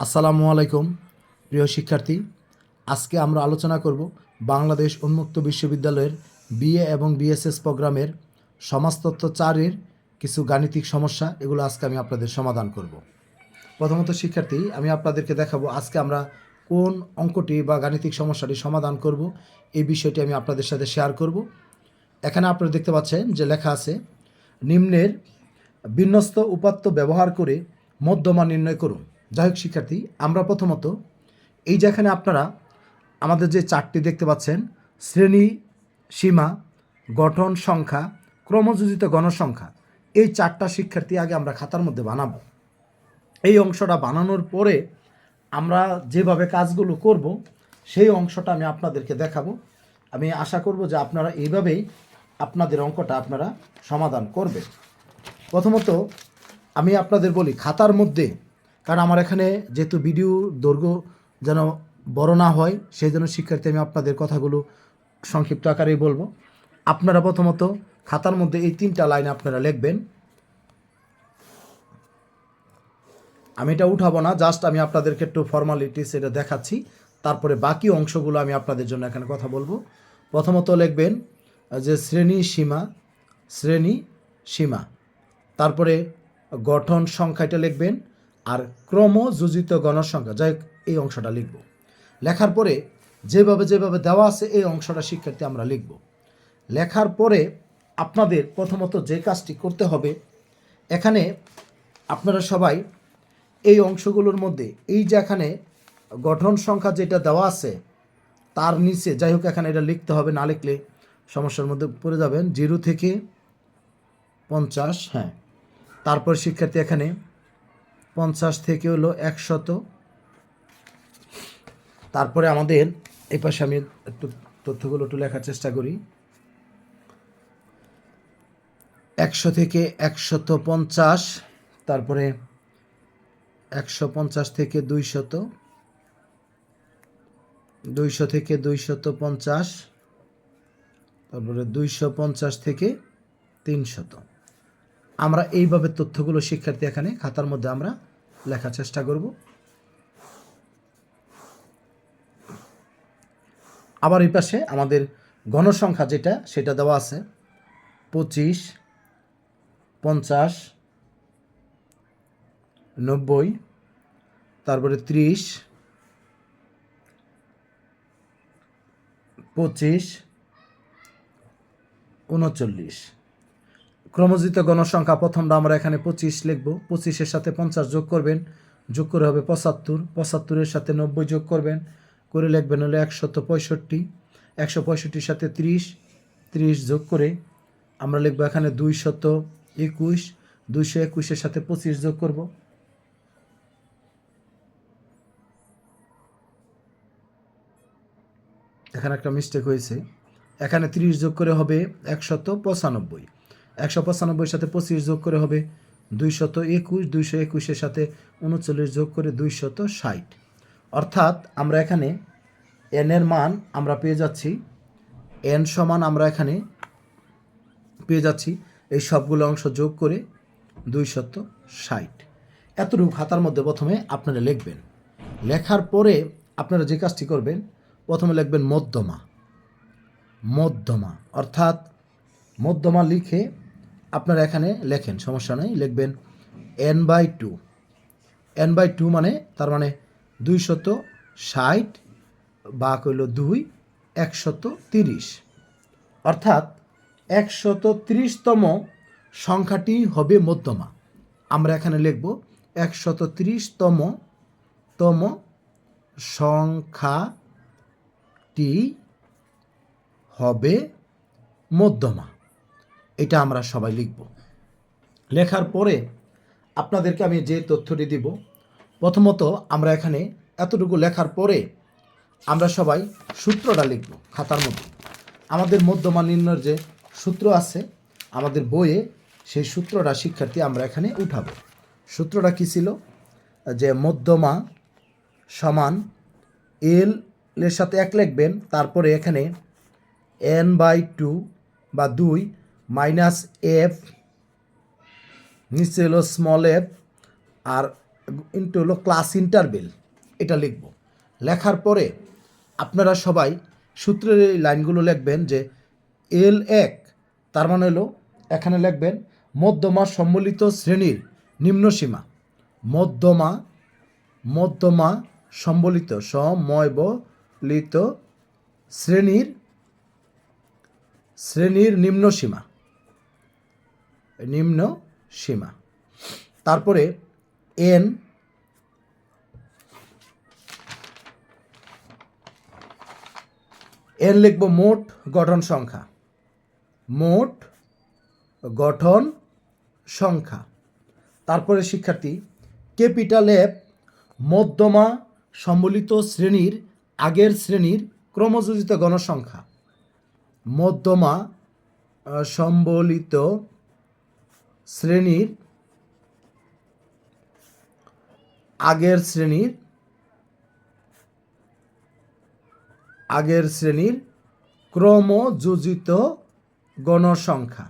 আসসালামু আলাইকুম, প্রিয় শিক্ষার্থী। আজকে আমরা আলোচনা করব বাংলাদেশ উন্মুক্ত বিশ্ববিদ্যালয়ের বিএ এবং বিএসএস প্রোগ্রামের সমাজতত্ত্ব চারের কিছু গাণিতিক সমস্যা, এগুলো আজকে আমি আপনাদের সমাধান করব। প্রথমত শিক্ষার্থী, আমি আপনাদেরকে দেখাবো আজকে আমরা কোন অঙ্কটি বা গাণিতিক সমস্যাটি সমাধান করব, এই বিষয়টি আমি আপনাদের সাথে শেয়ার করব। এখানে আপনারা দেখতে পাচ্ছেন যে লেখা আছে, নিম্নের বিন্যস্ত উপাত্ত ব্যবহার করে মধ্যমা নির্ণয় করুন। যাই হোক, শিক্ষার্থী, আমরা প্রথমত এই যেখানে আপনারা আমাদের যে চারটি দেখতে পাচ্ছেন, শ্রেণি, সীমা, গঠন সংখ্যা, ক্রমযোজিত গণসংখ্যা, এই চারটা শিক্ষার্থী আগে আমরা খাতার মধ্যে বানাবো। এই অংশটা বানানোর পরে আমরা যেভাবে কাজগুলো করব, সেই অংশটা আমি আপনাদেরকে দেখাবো। আমি আশা করব যে আপনারা এইভাবেই আপনাদের অঙ্কটা আপনারা সমাধান করবেন। প্রথমত আমি আপনাদের বলি, খাতার মধ্যে কারণ আমার এখানে যেহেতু ভিডিও দৈর্ঘ্য যেন বড় না হয়, সেই জন্য শিক্ষার্থী আমি আপনাদের কথাগুলো সংক্ষিপ্ত আকারেই বলব। আপনারা প্রথমত খাতার মধ্যে এই তিনটা লাইন আপনারা লিখবেন। আমি এটা উঠাবো না, জাস্ট আমি আপনাদেরকে একটু ফর্মালিটিস এটা দেখাচ্ছি। তারপরে বাকি অংশগুলো আমি আপনাদের জন্য এখানে কথা বলব। প্রথমত লিখবেন যে শ্রেণি সীমা শ্রেণি সীমা। তারপরে গঠন সংখ্যাটা লিখবেন আর ক্রমযোজিত গণসংখ্যা। যাই এই অংশটা লিখব। লেখার পরে যেভাবে যেভাবে দেওয়া আছে, এই অংশটা শিক্ষার্থী আমরা লিখব। লেখার পরে আপনাদের প্রথমত যে কাজটি করতে হবে, এখানে আপনারা সবাই এই অংশগুলোর মধ্যে, এই যে এখানে গঠন সংখ্যা যেটা দেওয়া আছে, তার নিচে, যাই হোক, এখানে এটা লিখতে হবে, না লিখলে সমস্যার মধ্যে পড়ে যাবেন। জিরো থেকে পঞ্চাশ হ্যাঁ। তারপর শিক্ষার্থী এখানে পঞ্চাশ থেকে হলো একশত। তারপরে আমাদের এই পাশে আমি একটু তথ্যগুলো একটু লেখার চেষ্টা করি। একশো থেকে একশত পঞ্চাশ, তারপরে একশো পঞ্চাশ থেকে দুইশত, দুইশো থেকে দুইশত পঞ্চাশ, তারপরে দুইশো পঞ্চাশ থেকে তিনশত। আমরা এইভাবে তথ্যগুলো শিক্ষার্থী এখানে খাতার মধ্যে আমরা লেখার চেষ্টা করব। আবার এই পাশে আমাদের গণসংখ্যা যেটা, সেটা দেওয়া আছে। পঁচিশ, পঞ্চাশ, নব্বই, তারপরে ত্রিশ, পঁচিশ, উনচল্লিশ। ক্রমজিত গণসংখ্যা প্রথমটা আমরা এখানে পঁচিশ লিখব। পঁচিশের সাথে পঞ্চাশ যোগ করবেন। যোগ করে হবে পঁচাত্তর। পঁচাত্তরের সাথে নব্বই যোগ করবেন। করে লিখবেন হলো একশত পঁয়ষট্টি। একশো পঁয়ষট্টির সাথে ত্রিশ। ত্রিশ যোগ করে আমরা লিখব এখানে দুইশত একুশ। দুইশো একুশের সাথে পঁচিশ যোগ করব। এখানে একটা মিস্টেক হয়েছে। এখানে ত্রিশ যোগ করে হবে একশত পঁচানব্বই। একশো পঁচানব্বইয়ের সাথে পঁচিশ যোগ করে হবে দুইশত একুশ, দুইশো একুশের সাথে উনচল্লিশ যোগ করে দুইশত ষাট। অর্থাৎ আমরা এখানে এনের মান আমরা পেয়ে যাচ্ছি এন সমান আমরা এখানে পেয়ে যাচ্ছি এই সবগুলো অংশ যোগ করে দুইশত ষাট। এতটুকু খাতার মধ্যে প্রথমে আপনারা লিখবেন। লেখার পরে আপনারা যে কাজটি করবেন, প্রথমে লিখবেন মধ্যমা। মধ্যমা, অর্থাৎ মধ্যমা লিখে আপনারা এখানে লেখেন, সমস্যা নেই, লিখবেন N by two N by two মানে তার মানে দুইশত ষাট বা কইল দুই, একশত তিরিশ। অর্থাৎ একশত তিরিশতম সংখ্যাটি হবে মধ্যমা। আমরা এখানে লিখব একশত তিরিশতম তম সংখ্যাটি হবে মধ্যমা। এটা আমরা সবাই লিখব। লেখার পরে আপনাদেরকে আমি যে তথ্যটি দিব, প্রথমত আমরা এখানে এতটুকু লেখার পরে আমরা সবাই সূত্রটা লিখব খাতার মধ্যে। আমাদের মধ্যমা নির্ণয়ের যে সূত্র আছে, আমাদের বইয়ে সেই সূত্রটা শিক্ষার্থী আমরা এখানে উঠাবো। সূত্রটা কী ছিল? যে মধ্যমা সমান এল এর সাথে এক লিখবেন, তারপরে এখানে এন বাই টু বা দুই মাইনাস এফ, নিচে হলো স্মল এফ আর ইন্টু হলো ক্লাস ইন্টারভেল এটা লিখব। লেখার পরে আপনারা সবাই সূত্রের এই লাইনগুলো লিখবেন যে এল এক, তার মানে হলো এখানে লিখবেন মধ্যমা সম্মিলিত শ্রেণির নিম্নসীমা মধ্যমা মধ্যমা সম্বলিত সময়বলিত শ্রেণির শ্রেণির নিম্ন সীমা। নিম্ন সীমা। তারপরে এন এন লিখব মোট গঠন সংখ্যা। মোট গঠন সংখ্যা। তারপরে শিক্ষার্থী, ক্যাপিটাল এফ মধ্যমা সম্বলিত শ্রেণির আগের শ্রেণির ক্রমযোজিত গণসংখ্যা মধ্যমা সম্বলিত শ্রেণির, আগের শ্রেণির আগের শ্রেণির ক্রমযোজিত গণসংখ্যা।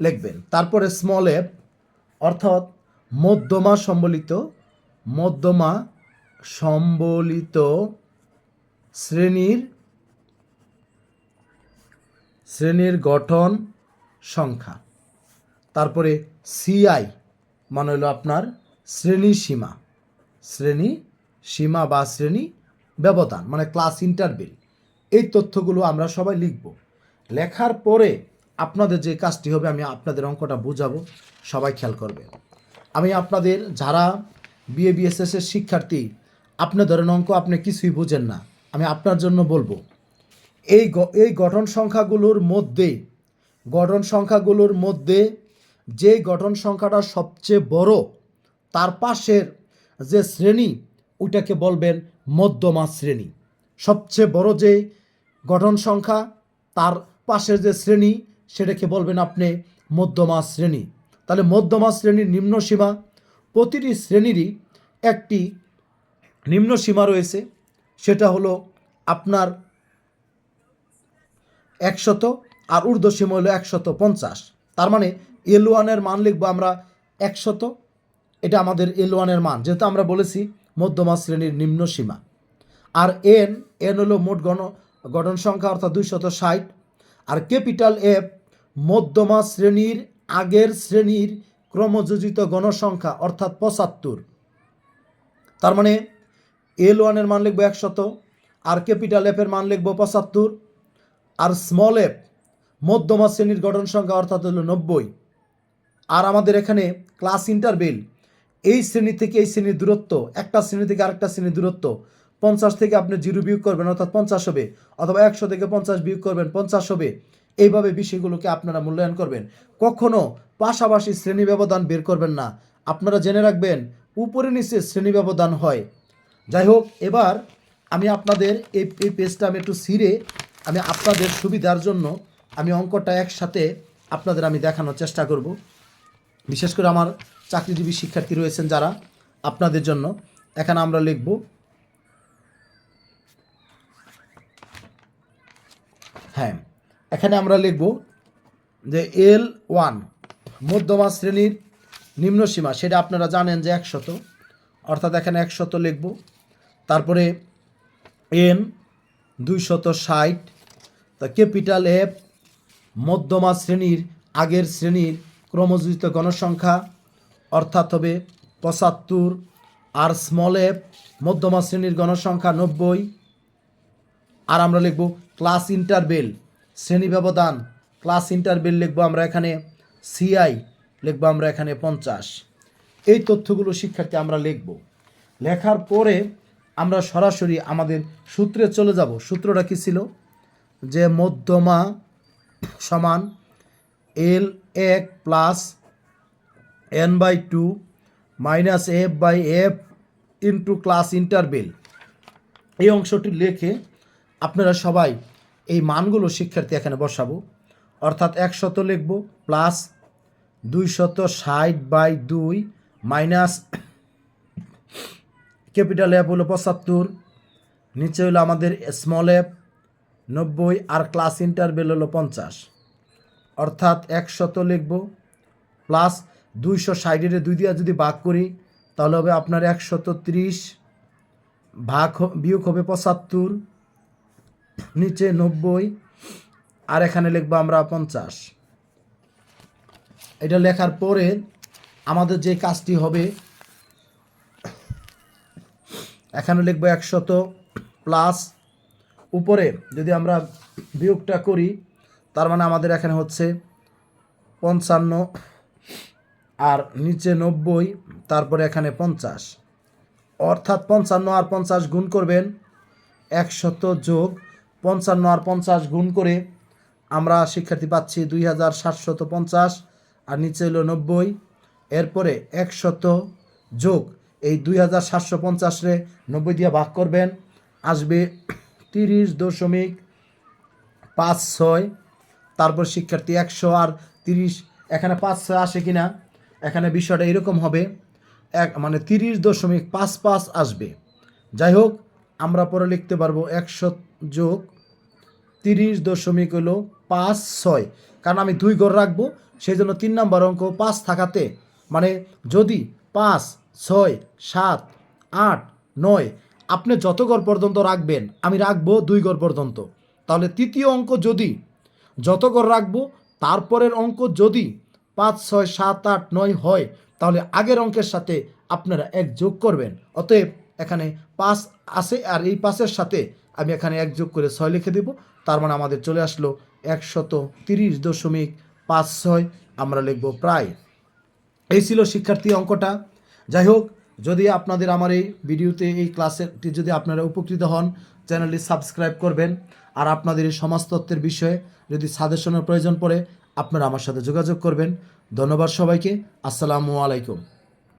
লিখবেন। তারপরে স্মল এফ অর্থাৎ মধ্যমা সম্বলিত মধ্যমা সম্বলিত শ্রেণির শ্রেণির গঠন সংখ্যা। তারপরে সিআই মানে হলো আপনার শ্রেণি সীমা। শ্রেণি সীমা বা শ্রেণি ব্যবধান মানে ক্লাস ইন্টারভেল এই তথ্যগুলো আমরা সবাই লিখব। লেখার পরে আপনাদের যে কাজটি হবে, আমি আপনাদের অঙ্কটা বুঝাবো। সবাই খেয়াল করবে। আমি আপনাদের যারা বিএ বিএসএস এর শিক্ষার্থী আপনি ধরেন অঙ্ক আপনি কিছুই বুঝেন না। আমি আপনার জন্য বলব, এই এই গঠন সংখ্যাগুলোর মধ্যে, গঠন সংখ্যাগুলোর মধ্যে যে গঠন সংখ্যাটা সবচেয়ে বড়, তার পাশের যে শ্রেণি, ওইটাকে বলবেন মধ্যমা শ্রেণি। সবচেয়ে বড় যে গঠন সংখ্যা, তার পাশের যে শ্রেণি, সেটাকে বলবেন আপনি মধ্যমা শ্রেণি। তাহলে মধ্যমা শ্রেণির নিম্ন সীমা, প্রতিটি শ্রেণীরই একটি নিম্ন সীমা রয়েছে। সেটা হলো আপনার একশত, আর ঊর্ধ্ব সীমা হলো একশত পঞ্চাশ। তার মানে এল ওয়ানের মান লিখব আমরা একশত। এটা আমাদের এল ওয়ানের মান, যেহেতু আমরা বলেছি মধ্যমা শ্রেণির নিম্ন সীমা। আর এন এন হলো মোট গণ, গঠন সংখ্যা, অর্থাৎ দুইশত ষাট। আর ক্যাপিটাল এফ মধ্যমা শ্রেণির আগের শ্রেণির ক্রমযোজিত গণসংখ্যা, অর্থাৎ পঁচাত্তর। তার মানে এল ওয়ানের মান লিখব একশত, আর ক্যাপিটাল এফের মান লিখব পঁচাত্তর। আর স্মল এফ মধ্যমা শ্রেণির গঠন সংখ্যা, অর্থাৎ হলো নব্বই। আর আমাদের এখানে ক্লাস ইন্টারভেল এই শ্রেণি থেকে এই শ্রেণির দূরত্ব, একটা শ্রেণি থেকে আরেকটা শ্রেণির দূরত্ব, পঞ্চাশ থেকে আপনি জিরো বিয়োগ করবেন, অর্থাৎ পঞ্চাশ হবে, অথবা একশো থেকে পঞ্চাশ বিয়োগ করবেন, পঞ্চাশ হবে, এইভাবে বিষয়গুলোকে আপনারা মূল্যায়ন করবেন। কখনো পাশাপাশি শ্রেণি ব্যবধান বের করবেন না। আপনারা জেনে রাখবেন, উপরে নিচে শ্রেণি ব্যবধান হয়। যাই হোক, এবার আমি আপনাদের এই এই পেজটা আমি একটু ছিঁড়ে আমি আপনাদের সুবিধার জন্য আমি অঙ্কটা একসাথে আপনাদের আমি দেখানোর চেষ্টা করব। বিশেষ করে আমার চাকরিজীবী শিক্ষার্থী রয়েছেন যারা, আপনাদের জন্য। এখানে আমরা লিখব হ্যাঁ এখানে আমরা লিখব যে এল ওয়ান মধ্যমা শ্রেণির নিম্ন সীমা, সেটা আপনারা জানেন যে একশত, অর্থাৎ এখানে একশত লিখব। তারপরে এন দুইশত ষাট, তা ক্যাপিটাল এফ মধ্যমা শ্রেণির আগের শ্রেণির ক্রমযোজিত গণসংখ্যা, অর্থাৎ হবে পঁচাত্তর, আর স্মল এফ মধ্যমা শ্রেণির গণসংখ্যা নব্বই। আর আমরা লিখব ক্লাস ইন্টারভেল শ্রেণি ব্যবধান ক্লাস ইন্টারভেল লিখব আমরা এখানে সিআই লিখব আমরা এখানে পঞ্চাশ। এই তথ্যগুলো শিক্ষার্থী আমরা লিখব। লেখার পরে আমরা সরাসরি আমাদের সূত্রে চলে যাব। সূত্রটা কী ছিল? যে মধ্যমা সমান এল এক plus N by two minus F by F into class interval. এই অংশটি লিখে আপনারা সবাই এই মানগুলো শিক্ষার্থী এখানে বসাবো। অর্থাৎ একশত লিখব প্লাস দুইশত ষাট বাই দুই মাইনাস ক্যাপিটাল অ্যাপ হলো পঁচাত্তর, নিচে হলো আমাদের স্মল অ্যাপ নব্বই, আর ক্লাস ইন্টারভেল হলো পঞ্চাশ। অর্থাৎ একশত লিখব প্লাস দুইশো ষাটের দুই দিয়ে যদি ভাগ করি, তাহলে হবে আপনার একশত ত্রিশ ভাগ বিয়োগ হবে পঁচাত্তর, নিচে নব্বই, আর এখানে লিখব আমরা পঞ্চাশ। এটা লেখার পরে আমাদের যে কাজটি হবে, এখানে লিখব একশত প্লাস উপরে যদি আমরা বিয়োগটা করি তার মানে আমাদের এখানে হচ্ছে পঞ্চান্ন আর নিচে নব্বই, তারপরে এখানে পঞ্চাশ। অর্থাৎ পঞ্চান্ন আর পঞ্চাশ গুণ করবেন একশত যোগ পঞ্চান্ন আর পঞ্চাশ গুণ করে আমরা শিক্ষার্থী পাচ্ছি দুই হাজার সাতশত পঞ্চাশ আর নিচে হলো নব্বই। এরপরে একশত যোগ এই দুই হাজার সাতশো পঞ্চাশে নব্বই দিয়ে ভাগ করবেন, আসবে তিরিশ দশমিক পাঁচ ছয়। তারপর শিক্ষার্থী একশো আর তিরিশ, এখানে পাঁচ ছয় আসে কিনা? এখানে বিষয়টা এরকম হবে, এক মানে তিরিশ দশমিক পাঁচ পাঁচ আসবে। যাই হোক, আমরা পরে লিখতে পারব একশো যোগ তিরিশ দশমিক হলো পাঁচ ছয়। কারণ আমি দুই ঘর রাখব সেই জন্য তিন নম্বর অঙ্ক পাঁচ থাকাতে মানে যদি পাঁচ, ছয়, সাত, আট, নয়, আপনি যত ঘর পর্যন্ত রাখবেন, আমি রাখব দুই ঘর পর্যন্ত। তাহলে তৃতীয় অঙ্ক যদি যত রাখব, তারপরের অঙ্ক যদি পাঁচ, ছয়, সাত, আট, নয় হয়, তাহলে আগের অঙ্কের সাথে আপনারা এক যোগ করবেন। অতএব এখানে পাঁচ আছে আর এই পাঁচের সাথে আমি এখানে এক যোগ করে ছয় লিখে দেব। তার মানে আমাদের চলে আসলো একশত তিরিশ দশমিক পাঁচ ছয়। আমরা লিখব প্রায়। এই ছিল শিক্ষার্থী অঙ্কটা। যাই হোক, যদি আপনাদের আমার এই ভিডিওতে, এই ক্লাসেরটি যদি আপনারা উপকৃত হন, চ্যানেলটি সাবস্ক্রাইব করবেন। আর আপনাদের এই সমাজতত্ত্বের বিষয়ে যদি সাজেশনের প্রয়োজন পড়ে আপনারা আমার সাথে যোগাযোগ করবেন। ধন্যবাদ সবাইকে। আসসালামু আলাইকুম।